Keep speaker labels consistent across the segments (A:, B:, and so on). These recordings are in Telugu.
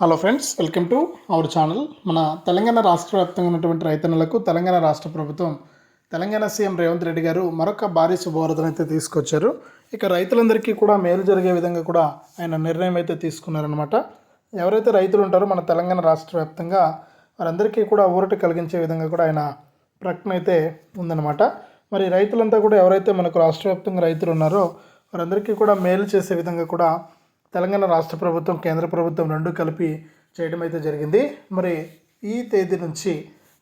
A: Hello friends welcome to our channel మన తెలంగాణ రాష్ట్ర వ్యాప్తంగా ఉన్నటువంటి రైతన్నలకు తెలంగాణ రాష్ట్ర ప్రభుత్వం తెలంగాణ సీఎం రేవంత్ రెడ్డి గారు మరొక భారీ శుభవార్తను అయితే తీసుకొచ్చారు. ఇక రైతులందరికీ కూడా మేలు జరిగే విధంగా కూడా ఆయన నిర్ణయం అయితే తీసుకున్నారనమాట ఎవరైతే రైతులు ఉంటారో మన తెలంగాణ రాష్ట్ర వ్యాప్తంగా వారందరికీ కూడా ఊరట కలిగించే విధంగా కూడా ఆయన ప్రకటన అయితే ఉందన్నమాట. మరి రైతులంతా కూడా ఎవరైతే మనకు రాష్ట్ర వ్యాప్తంగా రైతులు ఉన్నారో వారందరికీ కూడా మేలు చేసే విధంగా కూడా తెలంగాణ రాష్ట్ర ప్రభుత్వం కేంద్ర ప్రభుత్వం రెండు కలిపి చేయడం అయితే జరిగింది. మరి ఈ తేదీ నుంచి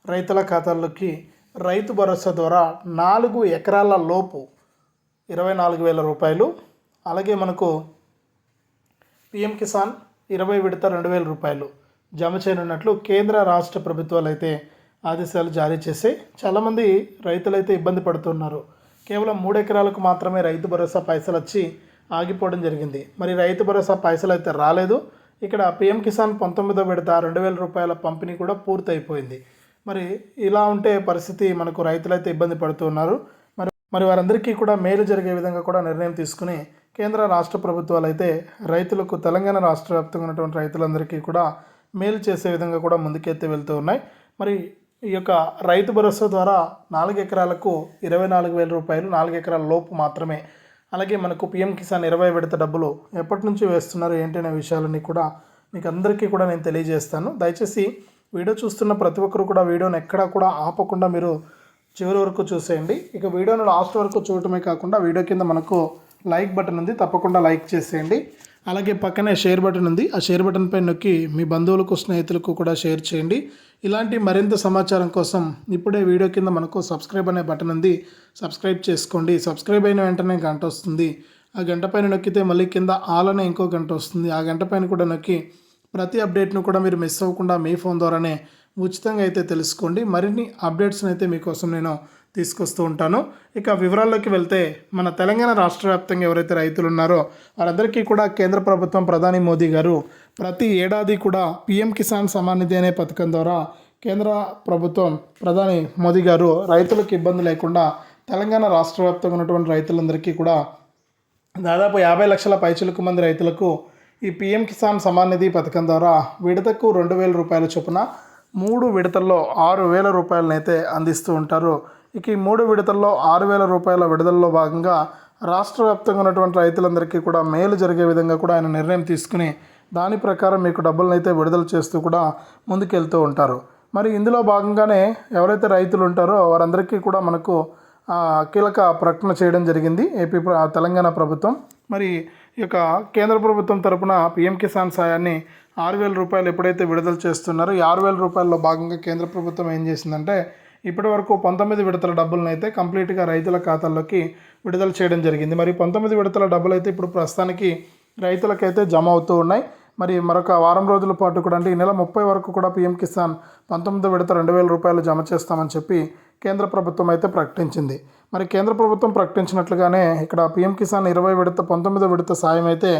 A: రైతుల ఖాతాల్లోకి రైతు భరోసా ద్వారా నాలుగు ఎకరాల లోపు ఇరవై నాలుగు వేల రూపాయలు అలాగే మనకు పిఎం కిసాన్ ఇరవై విడత రెండు వేల రూపాయలు జమ చేయనున్నట్లు కేంద్ర రాష్ట్ర ప్రభుత్వాలు అయితే ఆదేశాలు జారీ చేసి చాలామంది రైతులైతే ఇబ్బంది పడుతున్నారు. కేవలం మూడు ఎకరాలకు మాత్రమే రైతు భరోసా పైసలు వచ్చి ఆగిపోవడం జరిగింది. మరి రైతు భరోసా పైసలు అయితే రాలేదు. ఇక్కడ పిఎం కిసాన్ పంతొమ్మిదో విడత రెండు వేల రూపాయల పంపిణీ కూడా పూర్తయిపోయింది. మరి ఇలా ఉంటే పరిస్థితి మనకు రైతులైతే ఇబ్బంది పడుతున్నారు మరి మరి వారందరికీ కూడా మేలు జరిగే విధంగా కూడా నిర్ణయం తీసుకుని కేంద్ర రాష్ట్ర ప్రభుత్వాలు అయితే రైతులకు తెలంగాణ రాష్ట్ర వ్యాప్తంగా ఉన్నటువంటి రైతులందరికీ కూడా మేలు చేసే విధంగా కూడా ముందుకెత్తి వెళ్తూ ఉన్నాయి. మరి ఈ యొక్క రైతు భరోసా ద్వారా నాలుగు ఎకరాలకు ఇరవై నాలుగు వేల రూపాయలు నాలుగు ఎకరాల లోపు మాత్రమే అలాగే మనకు పిఎం కిసాన్ ఇరవై విడత డబ్బులు ఎప్పటి నుంచి వేస్తున్నారు ఏంటనే విషయాలన్నీ కూడా మీకు అందరికీ కూడా నేను తెలియజేస్తాను. దయచేసి వీడియో చూస్తున్న ప్రతి ఒక్కరు కూడా వీడియోని ఎక్కడా కూడా ఆపకుండా మీరు చివరి వరకు చూసేయండి. ఇక వీడియోను లాస్ట్ వరకు చూడటమే కాకుండా వీడియో కింద మనకు లైక్ బటన్ ఉంది తప్పకుండా లైక్ చేసేయండి. అలాగే పక్కనే షేర్ బటన్ ఉంది. ఆ షేర్ బటన్ పై నొక్కి మీ బంధువులకు స్నేహితులకు కూడా షేర్ చేయండి. ఇలాంటి మరింత సమాచారం కోసం ఇప్పుడే వీడియో కింద మనకు సబ్స్క్రైబ్ అనే బటన్ ఉంది. సబ్స్క్రైబ్ చేసుకోండి. సబ్స్క్రైబ్ అయిన వెంటనే గంట వస్తుంది. ఆ గంట పైన నొక్కితే మళ్ళీ కింద ఆల్ అనే ఇంకో గంట వస్తుంది. ఆ గంట పైన కూడా నొక్కి ప్రతి అప్డేట్ను కూడా మీరు మిస్ అవ్వకుండా మీ ఫోన్ ద్వారానే ఉచితంగా అయితే తెలుసుకోండి. మరిన్ని అప్డేట్స్ని అయితే మీకోసం నేను తీసుకొస్తూ ఉంటాను. ఇక వివరాల్లోకి వెళ్తే మన తెలంగాణ రాష్ట్ర వ్యాప్తంగా ఎవరైతే రైతులు ఉన్నారో వారందరికీ కూడా కేంద్ర ప్రభుత్వం ప్రధాని మోదీ గారు ప్రతి ఏడాది కూడా పిఎం కిసాన్ సమాన్ నిధి అనే పథకం ద్వారా కేంద్ర ప్రభుత్వం ప్రధాని మోదీ గారు రైతులకు ఇబ్బంది లేకుండా తెలంగాణ రాష్ట్ర వ్యాప్తంగా ఉన్నటువంటి రైతులందరికీ కూడా దాదాపు యాభై లక్షల పైచులకు మంది రైతులకు ఈ పిఎం కిసాన్ సమాన్ నిధి పథకం ద్వారా విడతకు రెండు వేల రూపాయల చొప్పున మూడు విడతల్లో ఆరు వేల రూపాయలనైతే అందిస్తూ ఉంటారు. ఇక ఈ మూడు విడతల్లో ఆరు వేల రూపాయల విడుదలలో భాగంగా రాష్ట్ర వ్యాప్తంగా ఉన్నటువంటి రైతులందరికీ కూడా మేలు జరిగే విధంగా కూడా ఆయన నిర్ణయం తీసుకుని దాని ప్రకారం మీకు డబ్బులను అయితే విడుదల చేస్తూ కూడా ముందుకెళ్తూ ఉంటారు. మరి ఇందులో భాగంగానే ఎవరైతే రైతులు ఉంటారో వారందరికీ కూడా మనకు కీలక ప్రకటన చేయడం జరిగింది. ఏపీ తెలంగాణ ప్రభుత్వం. మరి ఈ యొక్క కేంద్ర ప్రభుత్వం తరపున పిఎం కిసాన్ సాయాన్ని ఆరు వేల రూపాయలు ఎప్పుడైతే విడుదల చేస్తున్నారో ఈ ఆరు వేల రూపాయల్లో భాగంగా కేంద్ర ప్రభుత్వం ఏం చేసిందంటే ఇప్పటి వరకు పంతొమ్మిది విడతల డబ్బులను అయితే కంప్లీట్గా రైతుల ఖాతాల్లోకి విడుదల చేయడం జరిగింది. మరి పంతొమ్మిది విడతల డబ్బులు అయితే ఇప్పుడు ప్రస్తుతానికి రైతులకైతే జమ అవుతూ ఉన్నాయి. మరి మరొక వారం రోజుల పాటు కూడా అంటే ఈ నెల ముప్పై వరకు కూడా పిఎం కిసాన్ పంతొమ్మిది విడత రెండు వేల రూపాయలు జమ చేస్తామని చెప్పి కేంద్ర ప్రభుత్వం అయితే ప్రకటించింది. మరి కేంద్ర ప్రభుత్వం ప్రకటించినట్లుగానే ఇక్కడ పిఎం కిసాన్ ఇరవై విడత పంతొమ్మిదో విడత సాయం అయితే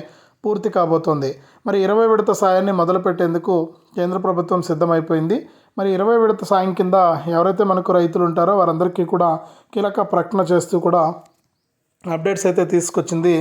A: పూర్తి కాబోతోంది. మరి ఇరవై విడత సాయాన్ని మొదలుపెట్టేందుకు కేంద్ర ప్రభుత్వం సిద్ధమైపోయింది. మరి ఇరవై విడత సాయం కింద ఎవరైతే మనకు రైతులు ఉంటారో వారందరికీ కూడా కీలక ప్రకటన చేస్తూ కూడా అప్డేట్స్ అయితే తీసుకొచ్చింది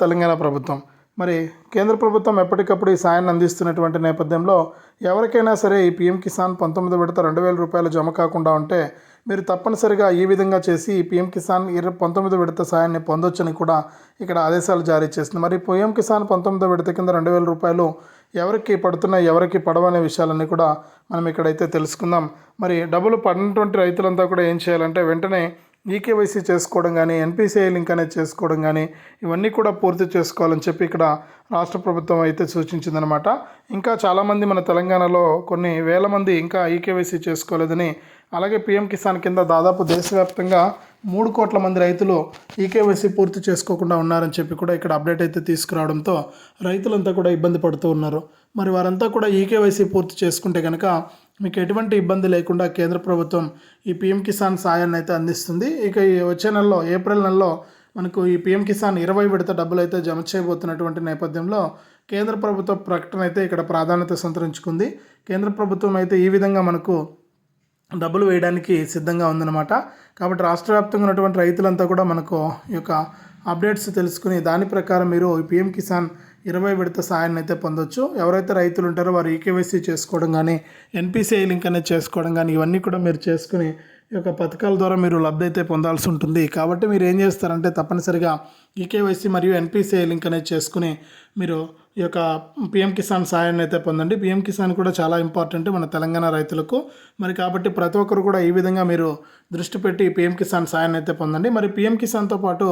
A: తెలంగాణ ప్రభుత్వం. మరి కేంద్ర ప్రభుత్వం ఎప్పటికప్పుడు ఈ సాయాన్ని అందిస్తున్నటువంటి నేపథ్యంలో ఎవరికైనా సరే ఈ పిఎం కిసాన్ పంతొమ్మిది విడత రెండు వేల రూపాయలు జమ కాకుండా ఉంటే మీరు తప్పనిసరిగా ఈ విధంగా చేసి ఈ పిఎం కిసాన్ ఇరవై పంతొమ్మిది విడత సాయాన్ని పొందొచ్చని కూడా ఇక్కడ ఆదేశాలు జారీ చేస్తుంది మరి పిఎం కిసాన్ పంతొమ్మిదో విడత కింద రెండు వేల రూపాయలు ఎవరికి పడుతున్నాయి ఎవరికి పడవనే విషయాలన్నీ కూడా మనం ఇక్కడైతే తెలుసుకుందాం. మరి డబ్బులు పడినటువంటి రైతులంతా కూడా ఏం చేయాలంటే వెంటనే ఈకేవైసీ చేసుకోవడం కానీ ఎన్పిసిఐ లింక్ అనేది చేసుకోవడం కానీ ఇవన్నీ కూడా పూర్తి చేసుకోవాలని చెప్పి ఇక్కడ రాష్ట్ర ప్రభుత్వం అయితే సూచించిందనమాట ఇంకా చాలామంది మన తెలంగాణలో కొన్ని వేల మంది ఇంకా ఈకేవైసీ చేసుకోలేదని అలాగే పిఎం కిసాన్ కింద దాదాపు దేశవ్యాప్తంగా మూడు కోట్ల మంది రైతులు ఈకేవైసీ పూర్తి చేసుకోకుండా ఉన్నారని చెప్పి కూడా ఇక్కడ అప్డేట్ అయితే తీసుకురావడంతో రైతులంతా కూడా ఇబ్బంది పడుతూ ఉన్నారు. మరి వారంతా కూడా ఈకేవైసీ పూర్తి చేసుకుంటే కనుక మీకు ఎటువంటి ఇబ్బంది లేకుండా కేంద్ర ప్రభుత్వం ఈ పిఎం కిసాన్ సాయాన్ని అయితే అందిస్తుంది. ఇక ఈ వచ్చే నెలలో ఏప్రిల్ నెలలో మనకు ఈ పిఎం కిసాన్ ఇరవై విడత డబ్బులు అయితే జమ చేయబోతున్నటువంటి నేపథ్యంలో కేంద్ర ప్రభుత్వ ప్రకటన అయితే ఇక్కడ ప్రాధాన్యత సంతరించుకుంది. కేంద్ర ప్రభుత్వం అయితే ఈ విధంగా మనకు డబ్బులు వేయడానికి సిద్ధంగా ఉందన్నమాట. కాబట్టి రాష్ట్ర వ్యాప్తంగా ఉన్నటువంటి రైతులంతా కూడా మనకు ఈ యొక్క అప్డేట్స్ తెలుసుకుని దాని ప్రకారం మీరు ఈ పిఎం కిసాన్ ఇరవై విడత సాయాన్ని అయితే పొందొచ్చు. ఎవరైతే రైతులు ఉంటారో వారు ఈకేవైసీ చేసుకోవడం కానీ ఎన్పిసిఐ లింక్ అనేది చేసుకోవడం కానీ ఇవన్నీ కూడా మీరు చేసుకుని ఈ యొక్క పథకాల ద్వారా మీరు లబ్ధి అయితే పొందాల్సి ఉంటుంది. కాబట్టి మీరు ఏం చేస్తారంటే తప్పనిసరిగా ఈకేవైసీ మరియు ఎన్పిసిఐ లింక్ అనేది చేసుకుని మీరు ఈ యొక్క పిఎం కిసాన్ సాయాన్ని అయితే పొందండి. పిఎం కిసాన్ కూడా చాలా ఇంపార్టెంట్ మన తెలంగాణ రైతులకు. మరి కాబట్టి ప్రతి ఒక్కరు కూడా ఈ విధంగా మీరు దృష్టి పెట్టి పిఎం కిసాన్ సాయాన్ని అయితే పొందండి. మరి పిఎం కిసాన్తో పాటు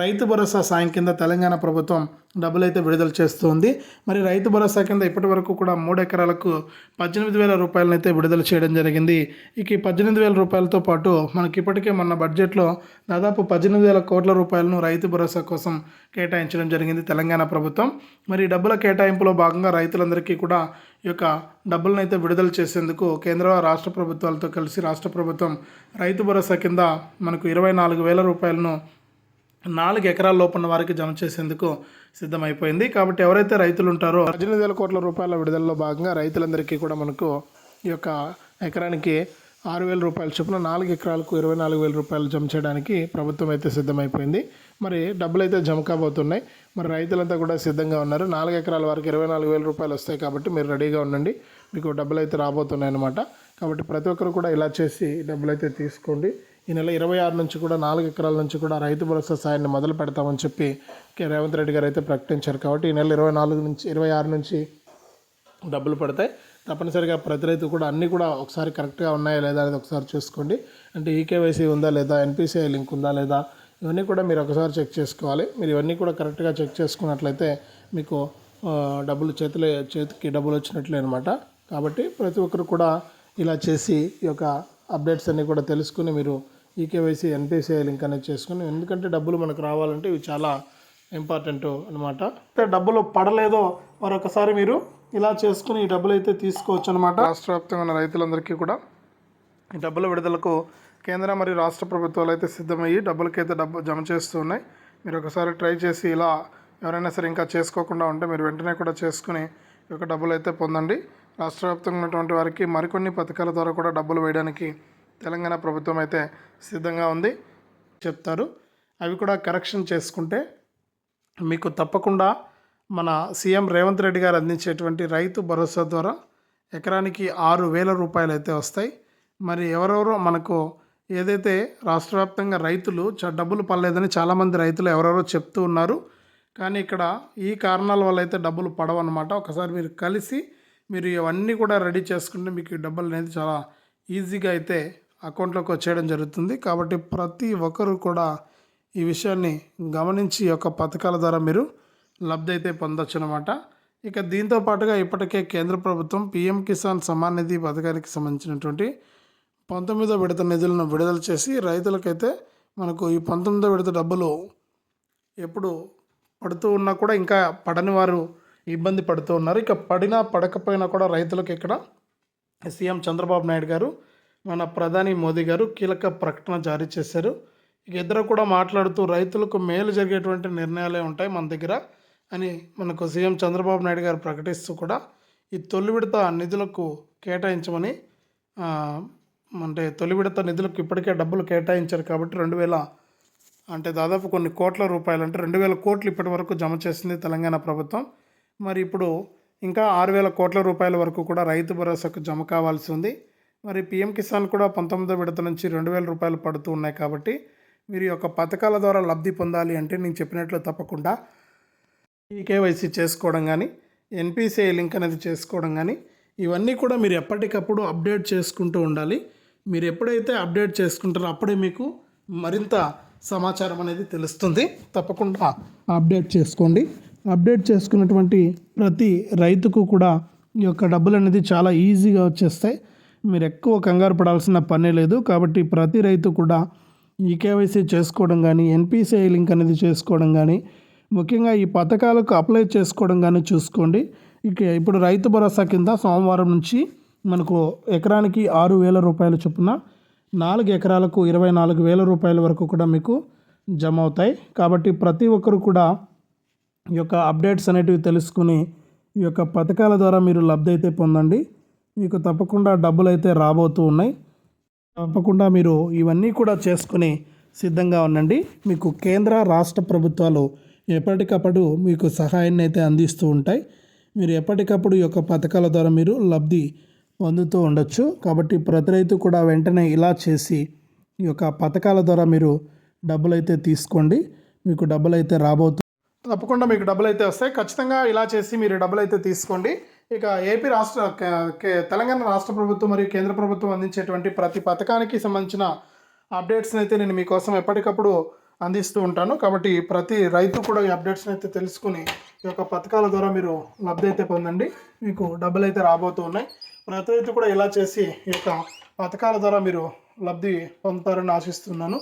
A: రైతు భరోసా సాయం కింద తెలంగాణ ప్రభుత్వం డబ్బులు అయితే విడుదల చేస్తుంది. మరి రైతు భరోసా కింద ఇప్పటి వరకు కూడా మూడు ఎకరాలకు పద్దెనిమిది వేల రూపాయలను అయితే విడుదల చేయడం జరిగింది. ఇక ఈ పద్దెనిమిది వేల రూపాయలతో పాటు మనకి ఇప్పటికే మొన్న బడ్జెట్లో దాదాపు పద్దెనిమిది వేల కోట్ల రూపాయలను రైతు భరోసా కోసం కేటాయించడం జరిగింది తెలంగాణ ప్రభుత్వం. మరి డబ్బు డబ్బుల కేటాయింపులో భాగంగా రైతులందరికీ కూడా ఈ యొక్క డబ్బులను అయితే విడుదల చేసేందుకు కేంద్ర రాష్ట్ర ప్రభుత్వాలతో కలిసి రాష్ట్ర ప్రభుత్వం రైతు భరోసా కింద మనకు ఇరవై నాలుగు వేల రూపాయలను నాలుగు ఎకరాల లోపల వారికి జమ చేసేందుకు సిద్ధమైపోయింది. కాబట్టి ఎవరైతే రైతులు ఉంటారో పద్దెనిమిది వేల కోట్ల రూపాయల విడుదలలో భాగంగా రైతులందరికీ కూడా మనకు ఈ యొక్క ఎకరానికి ఆరు వేల రూపాయల చొప్పున నాలుగు ఎకరాలకు ఇరవై నాలుగు వేల రూపాయలు జమ చేయడానికి ప్రభుత్వం అయితే సిద్ధమైపోయింది. మరి డబ్బులు అయితే జమ కాబోతున్నాయి. మరి రైతులంతా కూడా సిద్ధంగా ఉన్నారు. నాలుగు ఎకరాల వరకు ఇరవై నాలుగు వేల రూపాయలు వస్తాయి కాబట్టి మీరు రెడీగా ఉండండి. మీకు డబ్బులు అయితే రాబోతున్నాయి అన్నమాట. కాబట్టి ప్రతి ఒక్కరు కూడా ఇలా చేసి డబ్బులు అయితే తీసుకోండి. ఈ నెల ఇరవై ఆరు నుంచి కూడా నాలుగు ఎకరాల నుంచి కూడా రైతు భరోసా సాయాన్ని మొదలు పెడతామని చెప్పి కే రేవంత్ రెడ్డి గారు అయితే ప్రకటించారు. కాబట్టి ఈ నెల ఇరవై నాలుగు నుంచి ఇరవై ఆరు నుంచి డబ్బులు పడతాయి. తప్పనిసరిగా ప్రతి రైతు కూడా అన్నీ కూడా ఒకసారి కరెక్ట్గా ఉన్నాయా లేదా అనేది ఒకసారి చూసుకోండి. అంటే ఈకేవైసీ ఉందా లేదా ఎన్పిసిఐ లింక్ ఉందా లేదా ఇవన్నీ కూడా మీరు ఒకసారి చెక్ చేసుకోవాలి. మీరు ఇవన్నీ కూడా కరెక్ట్గా చెక్ చేసుకున్నట్లయితే మీకు డబ్బులు చేతిలో చేతికి డబ్బులు వచ్చినట్లే అనమాట కాబట్టి ప్రతి ఒక్కరు కూడా ఇలా చేసి ఈ యొక్క అప్డేట్స్ అన్నీ కూడా తెలుసుకుని మీరు ఈకేవైసీ ఎన్పిసిఐ లింక్ అనేది చేసుకుని ఎందుకంటే డబ్బులు మనకు రావాలంటే ఇవి చాలా ఇంపార్టెంట్ అనమాట డబ్బులు పడలేదో మరొకసారి మీరు ఇలా చేసుకుని ఈ డబ్బులు అయితే తీసుకోవచ్చు అనమాట రాష్ట్ర వ్యాప్తంగా ఉన్న రైతులందరికీ కూడా ఈ డబ్బుల విడుదలకు కేంద్ర మరియు రాష్ట్ర ప్రభుత్వాలు అయితే సిద్ధమయ్యి డబ్బులకైతే డబ్బు జమ చేస్తూ ఉన్నాయి. మీరు ఒకసారి ట్రై చేసి ఇలా ఎవరైనా సరే ఇంకా చేసుకోకుండా ఉంటే మీరు వెంటనే కూడా చేసుకుని ఈ యొక్క డబ్బులు అయితే పొందండి. రాష్ట్ర వ్యాప్తంగా ఉన్నటువంటి వారికి మరికొన్ని పథకాల ద్వారా కూడా డబ్బులు వేయడానికి తెలంగాణ ప్రభుత్వం అయితే సిద్ధంగా ఉంది చెప్తారు. అవి కూడా కరెక్షన్ చేసుకుంటే మీకు తప్పకుండా మన సీఎం రేవంత్ రెడ్డి గారు అందించేటువంటి రైతు భరోసా ద్వారా ఎకరానికి ఆరు వేల రూపాయలు అయితే వస్తాయి. మరి ఎవరెవరో మనకు ఏదైతే రాష్ట్ర వ్యాప్తంగా రైతులు డబ్బులు పడలేదని చాలామంది రైతులు ఎవరెవరో చెప్తూ ఉన్నారు. కానీ ఇక్కడ ఈ కారణాల వల్ల అయితే డబ్బులు పడవన్నమాట. ఒకసారి మీరు కలిసి మీరు ఇవన్నీ కూడా రెడీ చేసుకుంటే మీకు డబ్బులు అనేది చాలా ఈజీగా అయితే అకౌంట్లోకి వచ్చేయడం జరుగుతుంది. కాబట్టి ప్రతి ఒక్కరు కూడా ఈ విషయాన్ని గమనించి ఈ యొక్క పథకాల ద్వారా మీరు లబ్ధి అయితే పొందొచ్చు అనమాట ఇక దీంతో పాటుగా ఇప్పటికే కేంద్ర ప్రభుత్వం పిఎం కిసాన్ సమాన్ నిధి పథకానికి సంబంధించినటువంటి పంతొమ్మిదో విడత నిధులను విడుదల చేసి రైతులకైతే మనకు ఈ పంతొమ్మిదో విడత డబ్బులు ఎప్పుడు పడుతూ ఉన్నా కూడా ఇంకా పడని వారు ఇబ్బంది పడుతూ ఉన్నారు. ఇక పడినా పడకపోయినా కూడా రైతులకు ఇక్కడ సీఎం చంద్రబాబు నాయుడు గారు మన ప్రధాని మోదీ గారు కీలక ప్రకటన జారీ చేశారు. ఇక ఇద్దరు కూడా మాట్లాడుతూ రైతులకు మేలు జరిగేటువంటి నిర్ణయాలే ఉంటాయి మన దగ్గర. అని మనకు సీఎం చంద్రబాబు నాయుడు గారు ప్రకటిస్తూ కూడా ఈ తొలి విడత నిధులకు కేటాయించమని అంటే తొలి విడత నిధులకు ఇప్పటికే డబ్బులు కేటాయించారు కాబట్టి రెండు వేల అంటే దాదాపు కొన్ని కోట్ల రూపాయలు అంటే రెండు వేల కోట్లు ఇప్పటి వరకు జమ చేసింది తెలంగాణ ప్రభుత్వం. మరి ఇప్పుడు ఇంకా ఆరు వేల కోట్ల రూపాయల వరకు కూడా రైతు భరోసాకు జమ కావాల్సి ఉంది. మరి పిఎం కిసాన్ కూడా పంతొమ్మిదో విడత నుంచి రెండు వేల రూపాయలు పడుతూ ఉన్నాయి కాబట్టి మీరు ఈ యొక్క పథకాల ద్వారా లబ్ధి పొందాలి అంటే నేను చెప్పినట్లు తప్పకుండా ఈ కేవైసీ చేసుకోవడం కానీ ఎన్పిసిఐ లింక్ అనేది చేసుకోవడం కానీ ఇవన్నీ కూడా మీరు ఎప్పటికప్పుడు అప్డేట్ చేసుకుంటూ ఉండాలి. మీరు ఎప్పుడైతే అప్డేట్ చేసుకుంటారో అప్పుడే మీకు మరింత సమాచారం అనేది తెలుస్తుంది. తప్పకుండా అప్డేట్ చేసుకోండి. అప్డేట్ చేసుకున్నటువంటి ప్రతి రైతుకు కూడా ఈ యొక్క డబ్బులు అనేది చాలా ఈజీగా వచ్చేస్తాయి. మీరు ఎక్కువ కంగారు పడాల్సిన పనే లేదు. కాబట్టి ప్రతి రైతు కూడా ఈ కేవైసీ చేసుకోవడం కానీ ఎన్పిసిఐ లింక్ అనేది చేసుకోవడం కానీ ముఖ్యంగా ఈ పథకాలకు అప్లై చేసుకోవడం కానీ చూసుకోండి. ఇక ఇప్పుడు రైతు భరోసా కింద సోమవారం నుంచి మనకు ఎకరానికి ఆరు వేల రూపాయల చొప్పున నాలుగు ఎకరాలకు ఇరవై నాలుగు వేల రూపాయల వరకు కూడా మీకు జమ అవుతాయి. కాబట్టి ప్రతి ఒక్కరు కూడా ఈ యొక్క అప్డేట్స్ అనేటివి తెలుసుకుని ఈ యొక్క పథకాల ద్వారా మీరు లబ్ధి అయితే పొందండి. మీకు తప్పకుండా డబ్బులు అయితే రాబోతూ ఉన్నాయి. తప్పకుండా మీరు ఇవన్నీ కూడా చేసుకుని సిద్ధంగా ఉండండి. మీకు కేంద్ర రాష్ట్ర ప్రభుత్వాలు ఎప్పటికప్పుడు మీకు సహాయాన్ని అయితే అందిస్తూ ఉంటాయి. మీరు ఎప్పటికప్పుడు ఈ యొక్క పథకాల ద్వారా మీరు లబ్ధి పొందుతూ ఉండొచ్చు. కాబట్టి ప్రతి రైతు కూడా వెంటనే ఇలా చేసి ఈ యొక్క పథకాల ద్వారా మీరు డబ్బులు అయితే తీసుకోండి. మీకు డబ్బులు అయితే రాబోతు తప్పకుండా మీకు డబ్బులు అయితే వస్తాయి. ఖచ్చితంగా ఇలా చేసి మీరు డబ్బులు అయితే తీసుకోండి. ఇక ఏపీ రాష్ట్ర తెలంగాణ రాష్ట్ర ప్రభుత్వం మరియు కేంద్ర ప్రభుత్వం అందించేటువంటి ప్రతి పథకానికి సంబంధించిన అప్డేట్స్ని అయితే నేను మీకోసం ఎప్పటికప్పుడు అందిస్తూ ఉంటాను. కాబట్టి ప్రతి రైతు కూడా ఈ అప్డేట్స్ని అయితే తెలుసుకుని ఈ యొక్క పథకాల ద్వారా మీరు లబ్ధి అయితే పొందండి. మీకు డబ్బులు అయితే రాబోతూ ఉన్నాయి. ప్రతి రైతు కూడా ఇలా చేసి ఈ యొక్క పథకాల ద్వారా మీరు లబ్ధి పొందుతారని ఆశిస్తున్నాను.